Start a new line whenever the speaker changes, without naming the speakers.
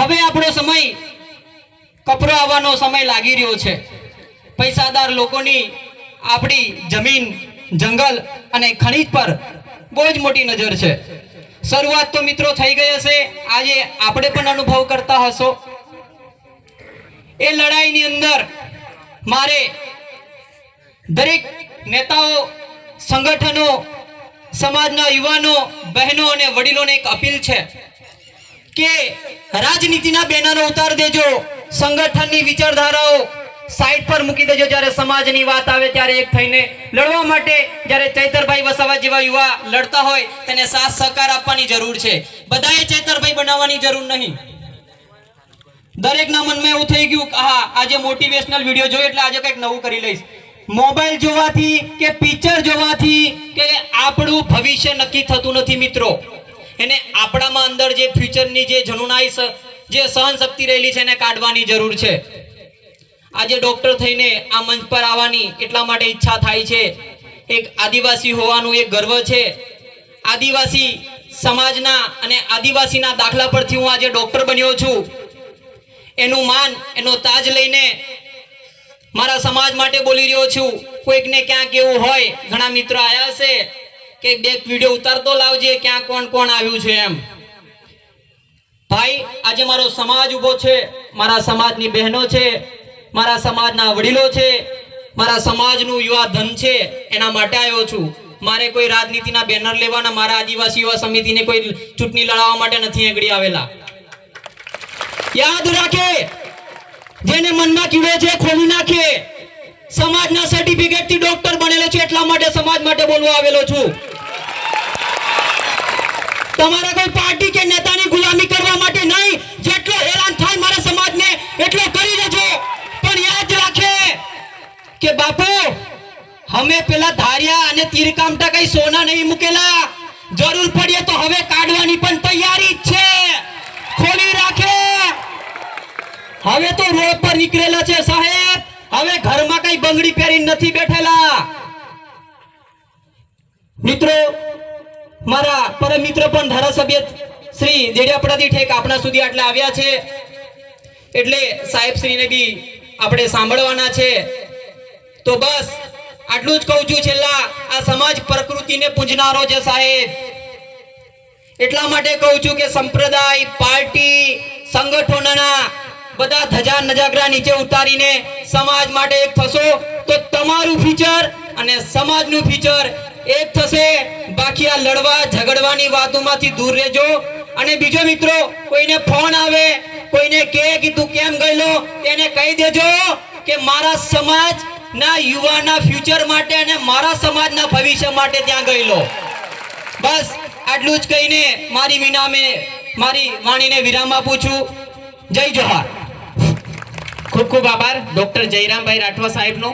હવે આપણો સમય કપરો આવવાનો સમય લાગી રહ્યો છે. પૈસાદાર લોકોની આપણી જમીન, જંગલ અને ખનિજ પર બહુ જ મોટી નજર છે. શરૂઆત તો મિત્રો થઈ ગઈ હશે. આજે આપણે પણ અનુભવ કરતા હશો. એ લડાઈની અંદર મારે દરેક નેતાઓ, સંગઠનો, સમાજના યુવાનો, બહેનો અને વડીલોને એક અપીલ છે. કે રાજનીતિના બેનરો ઉતાર દેજો. સંગઠનની વિચારધારાઓ સાઈડ પર મૂકી દેજો. જ્યારે સમાજની વાત આવે ત્યારે એક થઈને લડવા માટે જ્યારે ચૈતરભાઈ વસાવા જેવા યુવા લડતા હોય, તેને સાથ સહકાર આપવાની જરૂર છે. બધાએ ચૈતરભાઈ બનાવવાની જરૂર નહીં. દરેકના મનમાં એવું થઈ ગયું કે હા આજે મોટિવેશનલ વીડિયો જોયો એટલે આજે કંઈક નવું કરી લઈશ. મોબાઈલ જોવાથી કે પિક્ચર જોવાથી કે આપણું ભવિષ્ય નક્કી થતું નથી, મિત્રો. એને આપણામાં અંદર જે ફ્યુચરની જે જનુનાઈ જે સહન શક્તિ રહેલી છે એને કાઢવાની જરૂર છે. આજે ડોક્ટર થઈને આ મંચ પર આવવાની એટલા માટે ઈચ્છા થાય છે. એક આદિવાસી હોવાનું એક ગર્વ છે. આદિવાસી સમાજના અને આદિવાસીના દાખલા પરથી હું આજે ડોક્ટર બન્યો છું. એનું માન, એનો તાજ લઈને મારા સમાજ માટે બોલી રહ્યો છું. કોઈકને ક્યાંક એવું હોય, ઘણા મિત્રો આવ્યા હશે કે બે વીડિયો ઉતારતો લાવજે, ક્યાં કોણ કોણ આવ્યું છે એમ. ભાઈ, આજે મારો સમાજ ઊભો છે, મારા સમાજની બહેનો છે, મારા સમાજના વડીલો છે, મારા સમાજનું યુવા ધન છે, એના માટે આવ્યો છું. મારે કોઈ રાજનીતિના બેનર લેવાના, મારા આદિવાસી યુવા સમિતિને કોઈ ચૂંટણી લડાવવા માટે નથી આગળ આવેલા. યાદ રાખે, જેને મનમાં કીડે છે, ખોલી નાખે. સમાજના સર્ટિફિકેટથી ડોક્ટર બનેલો છે, એટલા માટે સમાજ માટે બોલવા આવેલો છું. તમારા કોઈ પાર્ટી કે નેતાની ગુલામી કરવા માટે નહીં. જેટલો હેરાન થાય મારા સમાજને, એટલો કરી દેજો. પણ યાદ રાખે કે બાપુ, અમે પેલા ધાર્યા અને તીરકામટા કઈ સોના નહીં મૂકેલા. જરૂર પડીએ તો હવે કાઢવાની પણ તૈયારી છે. ખોલી રાખે. હવે તો રોડ પર નીકળેલા છે સાહેબ. હવે ઘરમાં કઈ બંગડી પહેરી નથી બેઠેલા. મિત્રો મારા પરમ મિત્ર પણ ધારાસભ્ય શ્રી દેડિયાપડાથી ઠેક આપણા સુધી આટલા આવ્યા છે. એટલે સાહેબ શ્રીને બી આપણે સાંભળવાના છે. તો બસ, આટલું જ કહું છું છેલ્લા, આ સમાજ પ્રકૃતિને પૂજનારો છે સાહેબ. એટલા માટે કહું છું કે સંપ્રદાય, પાર્ટી, સંગઠનોના બધા ધજા નજાગરા નીચે ઉતારીને સમાજ માટે એક થશો તો તમારું ફીચર અને સમાજનું ફીચર એક થશે. બાકી આ લડવા, ઝઘડવાની વાતોમાંથી દૂર રહેજો. અને બીજો મિત્રો, કોઈને ફોન આવે, કોઈને કહે કે તું કેમ ગયેલો, એને કહી દેજો કે મારા સમાજના યુવાના ફ્યુચર માટે અને મારા સમાજના ભવિષ્ય માટે ત્યાં ગયેલો. બસ, આટલું જ કહીને મારી વિનામે મારી વાણીને વિરામ આપું છું. જય જોહાર
ખૂબ ખૂબ આભાર, ડોક્ટર જયરામભાઈ રાઠવા સાહેબનો.